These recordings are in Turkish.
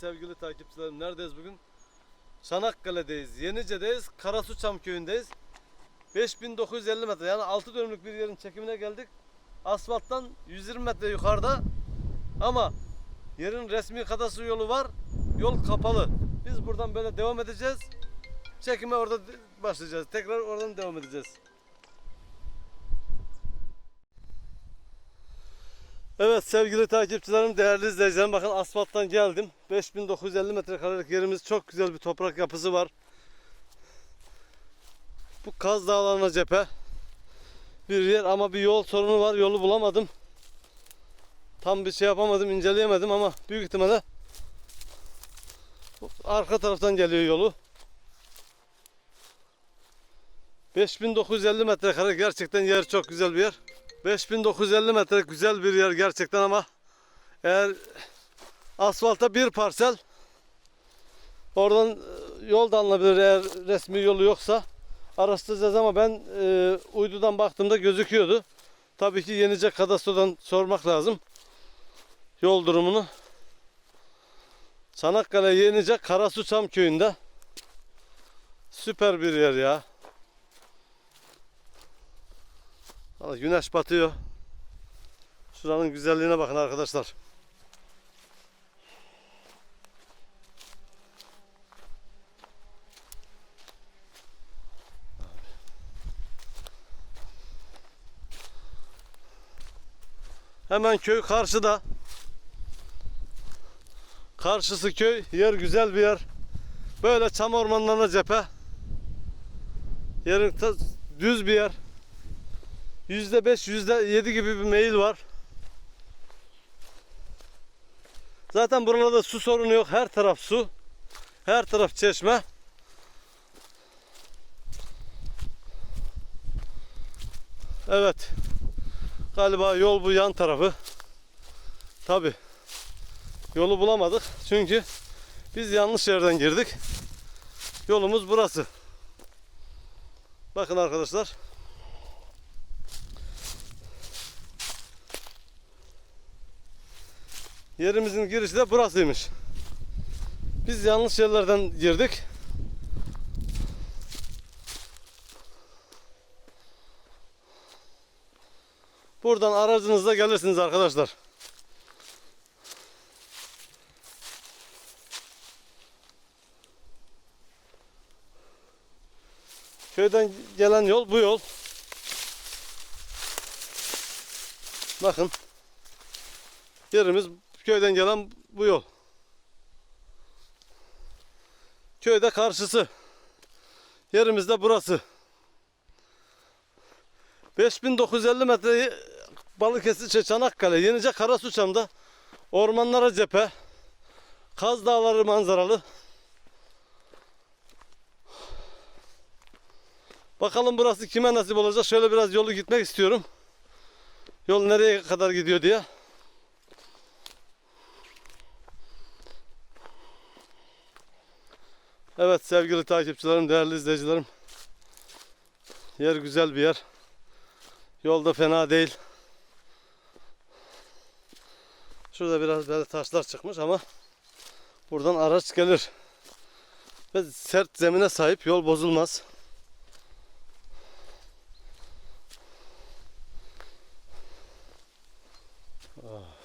sevgili takipçilerim. Neredeyiz bugün? Çanakkale'deyiz. Yenice'deyiz. Karasuçam köyündeyiz. 5950 metre yani 6 dönümlük bir yerin çekimine geldik. Asfalttan 120 metre yukarıda. Ama yerin resmi kadastro yolu var. Yol kapalı. Biz buradan böyle devam edeceğiz. Çekime orada başlayacağız. Tekrar oradan devam edeceğiz. Evet sevgili takipçilerim, değerli izleyicilerim bakın asfalttan geldim. 5950 metrekarelik yerimiz çok güzel bir toprak yapısı var. Bu Kaz Dağları'na cephe bir yer ama bir yol sorunu var. Yolu bulamadım. Tam bir şey yapamadım, inceleyemedim ama büyük ihtimalle arka taraftan geliyor yolu. 5950 metrekare gerçekten yer çok güzel bir yer. 5950 metre güzel bir yer gerçekten ama eğer asfalta bir parsel oradan e, yol da alınabilir eğer resmi yolu yoksa araştıracağız ama ben e, uydudan baktığımda gözüküyordu. Tabii ki Yenice Kadastro'dan sormak lazım yol durumunu. Çanakkale Yenice Karasuçam köyünde süper bir yer ya. Valla güneş batıyor. Şuranın güzelliğine bakın arkadaşlar. Hemen köy karşıda. Karşısı köy. Yer güzel bir yer. Böyle çam ormanlarına cephe. Yerin düz bir yer. Yüzde beş, yüzde yedi gibi bir meyil var. Zaten buralarda su sorunu yok. Her taraf su. Her taraf çeşme. Evet. Galiba yol bu yan tarafı. Tabi. Yolu bulamadık. Çünkü biz yanlış yerden girdik. Yolumuz burası. Bakın arkadaşlar. Yerimizin girişi de burasıymış. Biz yanlış yerlerden girdik. Buradan aracınızla gelirsiniz arkadaşlar. Köyden gelen yol bu yol. Bakın. Yerimiz köyden gelen bu yol. Köyde karşısı. Yerimiz de burası. 5950 metreyi Balıkesir Çanakkale, Yenice Karasuçam'da ormanlara cephe, Kaz Dağları manzaralı. Bakalım burası kime nasip olacak. Şöyle biraz yolu gitmek istiyorum. Yol nereye kadar gidiyor diye. Evet sevgili takipçilerim, değerli izleyicilerim. Yer güzel bir yer. Yolda fena değil. Şurada biraz böyle taşlar çıkmış ama buradan araç gelir. Ve sert zemine sahip yol bozulmaz. Ah.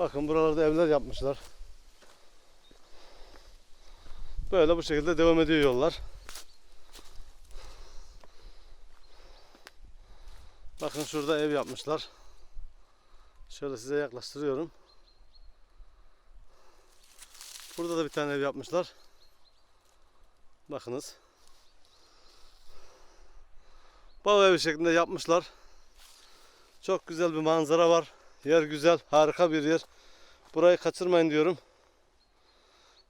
Bakın buralarda evler yapmışlar. Böyle bu şekilde devam ediyor yollar. Bakın şurada ev yapmışlar. Şöyle size yaklaştırıyorum. Burada da bir tane ev yapmışlar. Bakınız. Bağ evi şeklinde yapmışlar. Çok güzel bir manzara var. Yer güzel, harika bir yer. Burayı kaçırmayın diyorum.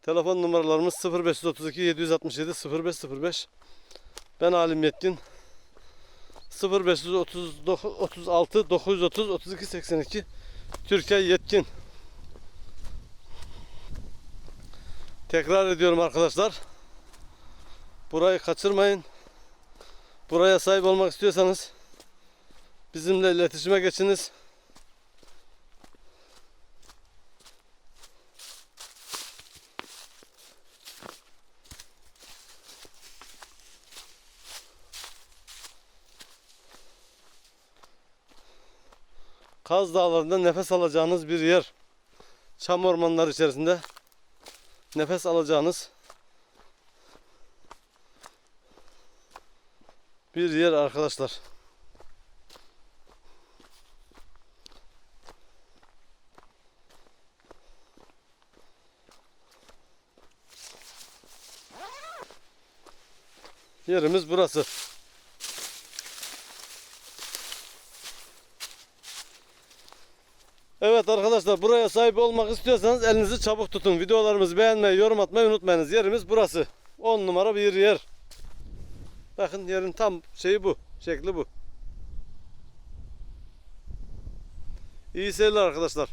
Telefon numaralarımız 0532 767 0505. Ben Alim Yetkin. 0536 930 32 82 Türkiye Yetkin. Tekrar ediyorum arkadaşlar. Burayı kaçırmayın. Buraya sahip olmak istiyorsanız bizimle iletişime geçiniz. Kaz Dağları'nda nefes alacağınız bir yer. Çam ormanları içerisinde nefes alacağınız bir yer arkadaşlar. Yerimiz burası. Evet arkadaşlar buraya sahip olmak istiyorsanız elinizi çabuk tutun. Videolarımızı beğenmeyi, yorum atmayı unutmayınız. Yerimiz burası. 10 numara bir yer. Bakın yerin tam şeyi bu. Şekli bu. İyi seyirler arkadaşlar.